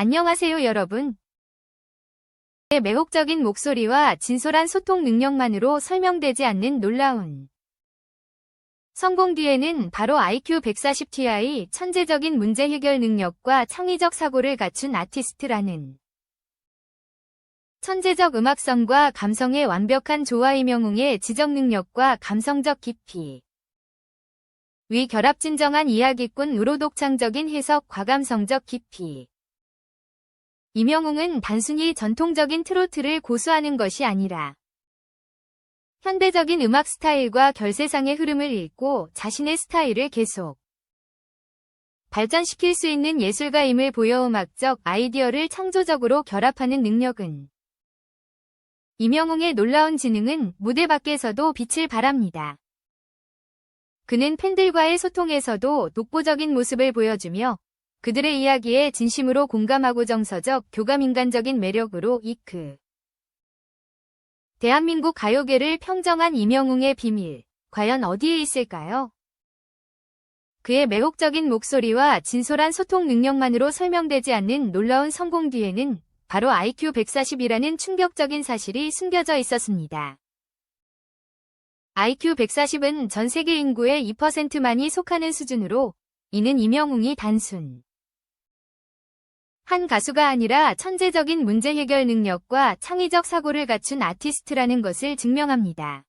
안녕하세요 여러분. 의 매혹적인 목소리와 진솔한 소통 능력만으로 설명되지 않는 놀라운 성공 뒤에는 바로 IQ 140ti 천재적인 문제 해결 능력과 창의적 사고를 갖춘 아티스트라는 천재적 음악성과 감성의 완벽한 조화 이 명웅의 지적 능력과 감성적 깊이 위 결합 진정한 이야기꾼 우로독창적인 해석 과감성적 깊이 이명웅은 단순히 전통적인 트로트를 고수하는 것이 아니라 현대적인 음악 스타일과 결세상의 흐름을 읽고 자신의 스타일을 계속 발전시킬 수 있는 예술가임을 보여 음악적 아이디어를 창조적으로 결합하는 능력은 이명웅의 놀라운 지능은 무대 밖에서도 빛을 발합니다. 그는 팬들과의 소통에서도 독보적인 모습을 보여주며 그들의 이야기에 진심으로 공감하고 정서적, 교감 인간적인 매력으로 이크. 대한민국 가요계를 평정한 이명웅의 비밀, 과연 어디에 있을까요? 그의 매혹적인 목소리와 진솔한 소통 능력만으로 설명되지 않는 놀라운 성공 뒤에는 바로 IQ 140이라는 충격적인 사실이 숨겨져 있었습니다. IQ 140은 전 세계 인구의 2%만이 속하는 수준으로 이는 이명웅이 단순 한 가수가 아니라 천재적인 문제 해결 능력과 창의적 사고를 갖춘 아티스트라는 것을 증명합니다.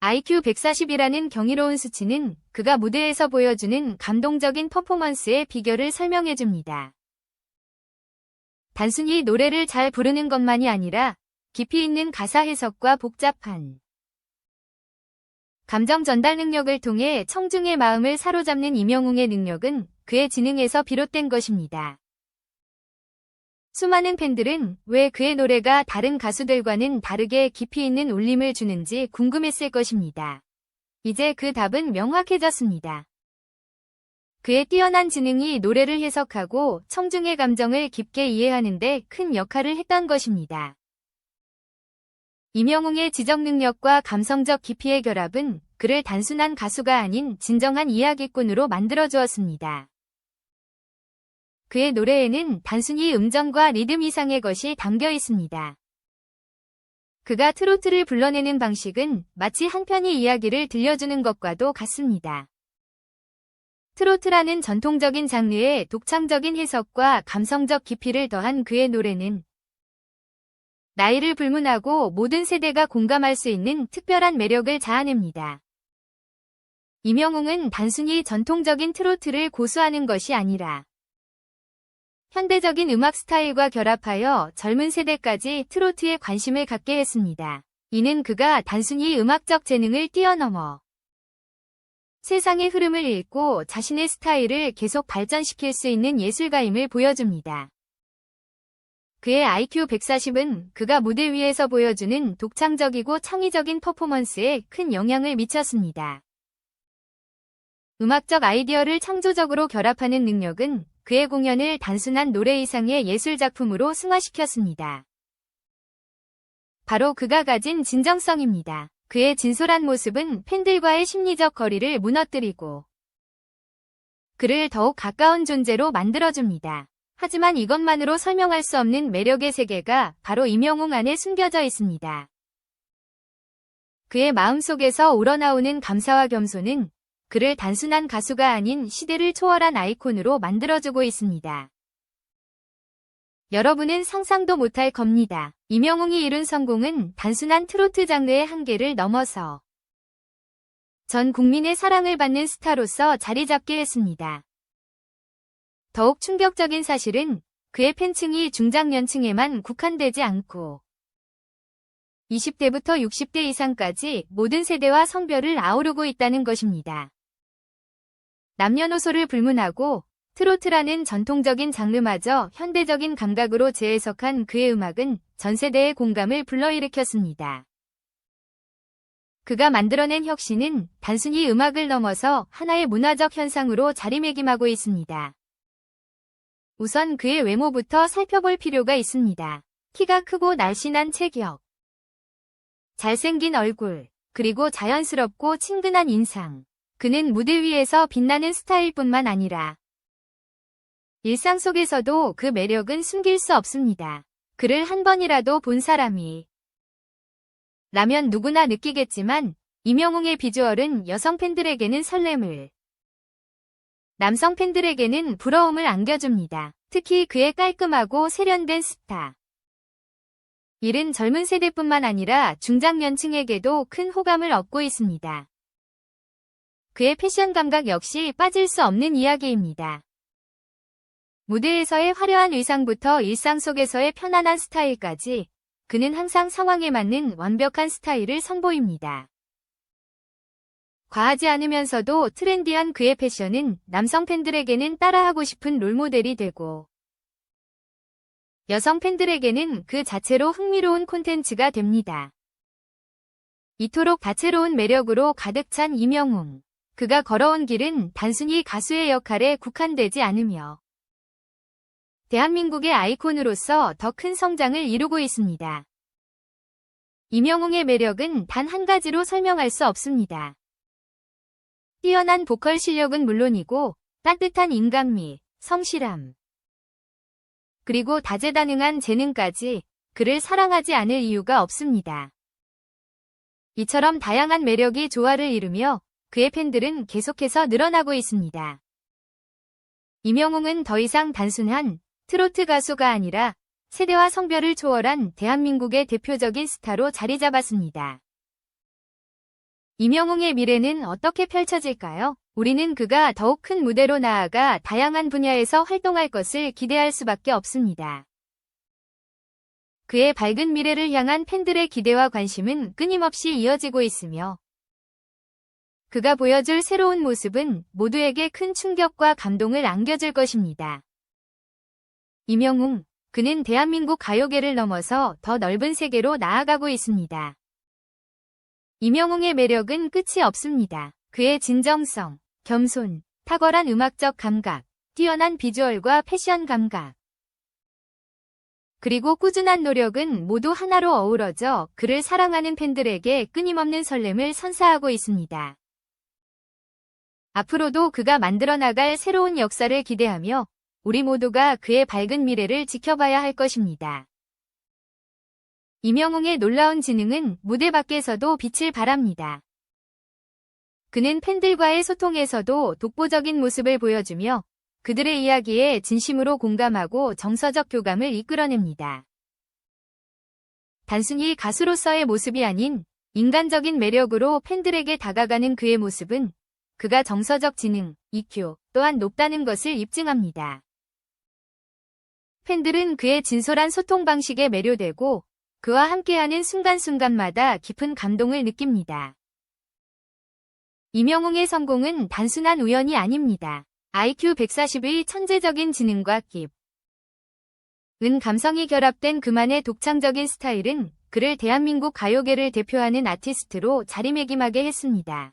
IQ 140이라는 경이로운 수치는 그가 무대에서 보여주는 감동적인 퍼포먼스의 비결을 설명해줍니다. 단순히 노래를 잘 부르는 것만이 아니라 깊이 있는 가사 해석과 복잡한 감정 전달 능력을 통해 청중의 마음을 사로잡는 이명웅의 능력은 그의 지능에서 비롯된 것입니다. 수많은 팬들은 왜 그의 노래가 다른 가수들과는 다르게 깊이 있는 울림을 주는지 궁금했을 것입니다. 이제 그 답은 명확해졌습니다. 그의 뛰어난 지능이 노래를 해석하고 청중의 감정을 깊게 이해하는 데 큰 역할을 했던 것입니다. 이명웅의 지적 능력과 감성적 깊이의 결합은 그를 단순한 가수가 아닌 진정한 이야기꾼으로 만들어주었습니다. 그의 노래에는 단순히 음정과 리듬 이상의 것이 담겨 있습니다. 그가 트로트를 불러내는 방식은 마치 한 편의 이야기를 들려주는 것과도 같습니다. 트로트라는 전통적인 장르의 독창적인 해석과 감성적 깊이를 더한 그의 노래는 나이를 불문하고 모든 세대가 공감할 수 있는 특별한 매력을 자아냅니다. 이명웅은 단순히 전통적인 트로트를 고수하는 것이 아니라 현대적인 음악 스타일과 결합하여 젊은 세대까지 트로트에 관심을 갖게 했습니다. 이는 그가 단순히 음악적 재능을 뛰어넘어 세상의 흐름을 읽고 자신의 스타일을 계속 발전시킬 수 있는 예술가임을 보여줍니다. 그의 IQ 140은 그가 무대 위에서 보여주는 독창적이고 창의적인 퍼포먼스에 큰 영향을 미쳤습니다. 음악적 아이디어를 창조적으로 결합하는 능력은 그의 공연을 단순한 노래 이상의 예술작품으로 승화시켰습니다. 바로 그가 가진 진정성입니다. 그의 진솔한 모습은 팬들과의 심리적 거리를 무너뜨리고 그를 더욱 가까운 존재로 만들어줍니다. 하지만 이것만으로 설명할 수 없는 매력의 세계가 바로 이명웅 안에 숨겨져 있습니다. 그의 마음속에서 우러나오는 감사와 겸손은 그를 단순한 가수가 아닌 시대를 초월한 아이콘으로 만들어주고 있습니다. 여러분은 상상도 못할 겁니다. 이명웅이 이룬 성공은 단순한 트로트 장르의 한계를 넘어서 전 국민의 사랑을 받는 스타로서 자리 잡게 했습니다. 더욱 충격적인 사실은 그의 팬층이 중장년층에만 국한되지 않고 20대부터 60대 이상까지 모든 세대와 성별을 아우르고 있다는 것입니다. 남녀노소를 불문하고 트로트라는 전통적인 장르마저 현대적인 감각으로 재해석한 그의 음악은 전 세대의 공감을 불러일으켰습니다. 그가 만들어낸 혁신은 단순히 음악을 넘어서 하나의 문화적 현상으로 자리매김하고 있습니다. 우선 그의 외모부터 살펴볼 필요가 있습니다. 키가 크고 날씬한 체격, 잘생긴 얼굴, 그리고 자연스럽고 친근한 인상. 그는 무대 위에서 빛나는 스타일뿐만 아니라 일상 속에서도 그 매력은 숨길 수 없습니다. 그를 한 번이라도 본 사람이 라면 누구나 느끼겠지만 이명웅의 비주얼은 여성 팬들에게는 설렘을 남성 팬들에게는 부러움을 안겨줍니다. 특히 그의 깔끔하고 세련된 스타. 이른 젊은 세대뿐만 아니라 중장년층에게도 큰 호감을 얻고 있습니다. 그의 패션 감각 역시 빠질 수 없는 이야기입니다. 무대에서의 화려한 의상부터 일상 속에서의 편안한 스타일까지 그는 항상 상황에 맞는 완벽한 스타일을 선보입니다. 과하지 않으면서도 트렌디한 그의 패션은 남성 팬들에게는 따라하고 싶은 롤모델이 되고 여성 팬들에게는 그 자체로 흥미로운 콘텐츠가 됩니다. 이토록 다채로운 매력으로 가득 찬 이명웅. 그가 걸어온 길은 단순히 가수의 역할에 국한되지 않으며 대한민국의 아이콘으로서 더 큰 성장을 이루고 있습니다. 이명웅의 매력은 단 한 가지로 설명할 수 없습니다. 뛰어난 보컬 실력은 물론이고 따뜻한 인간미, 성실함, 그리고 다재다능한 재능까지 그를 사랑하지 않을 이유가 없습니다. 이처럼 다양한 매력이 조화를 이루며 그의 팬들은 계속해서 늘어나고 있습니다. 이명웅은 더 이상 단순한 트로트 가수가 아니라 세대와 성별을 초월한 대한민국의 대표적인 스타로 자리 잡았습니다. 이명웅의 미래는 어떻게 펼쳐질까요? 우리는 그가 더욱 큰 무대로 나아가 다양한 분야에서 활동할 것을 기대할 수밖에 없습니다. 그의 밝은 미래를 향한 팬들의 기대와 관심은 끊임없이 이어지고 있으며 그가 보여줄 새로운 모습은 모두에게 큰 충격과 감동을 안겨줄 것입니다. 이명웅, 그는 대한민국 가요계를 넘어서 더 넓은 세계로 나아가고 있습니다. 이명웅의 매력은 끝이 없습니다. 그의 진정성, 겸손, 탁월한 음악적 감각, 뛰어난 비주얼과 패션 감각, 그리고 꾸준한 노력은 모두 하나로 어우러져 그를 사랑하는 팬들에게 끊임없는 설렘을 선사하고 있습니다. 앞으로도 그가 만들어 나갈 새로운 역사를 기대하며 우리 모두가 그의 밝은 미래를 지켜봐야 할 것입니다. 이명웅의 놀라운 지능은 무대 밖에서도 빛을 발합니다. 그는 팬들과의 소통에서도 독보적인 모습을 보여주며 그들의 이야기에 진심으로 공감하고 정서적 교감을 이끌어냅니다. 단순히 가수로서의 모습이 아닌 인간적인 매력으로 팬들에게 다가가는 그의 모습은 그가 정서적 지능, EQ 또한 높다는 것을 입증합니다. 팬들은 그의 진솔한 소통 방식에 매료되고 그와 함께하는 순간순간마다 깊은 감동을 느낍니다. 이명웅의 성공은 단순한 우연이 아닙니다. IQ 140의 천재적인 지능과 깁. 은 감성이 결합된 그만의 독창적인 스타일은 그를 대한민국 가요계를 대표하는 아티스트로 자리매김하게 했습니다.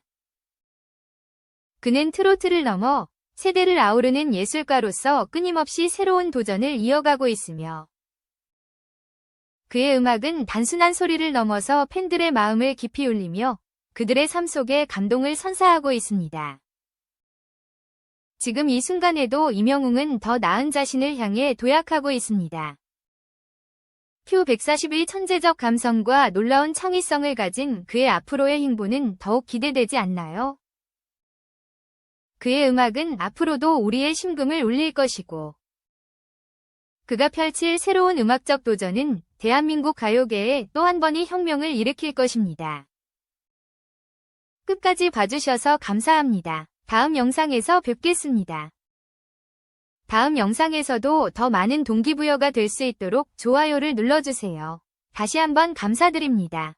그는 트로트를 넘어 세대를 아우르는 예술가로서 끊임없이 새로운 도전을 이어가고 있으며 그의 음악은 단순한 소리를 넘어서 팬들의 마음을 깊이 울리며 그들의 삶 속에 감동을 선사하고 있습니다. 지금 이 순간에도 이명웅은 더 나은 자신을 향해 도약하고 있습니다. Q141 천재적 감성과 놀라운 창의성을 가진 그의 앞으로의 행보는 더욱 기대되지 않나요? 그의 음악은 앞으로도 우리의 심금을 울릴 것이고 그가 펼칠 새로운 음악적 도전은 대한민국 가요계에 또 한 번의 혁명을 일으킬 것입니다. 끝까지 봐주셔서 감사합니다. 다음 영상에서 뵙겠습니다. 다음 영상에서도 더 많은 동기부여가 될 수 있도록 좋아요를 눌러주세요. 다시 한번 감사드립니다.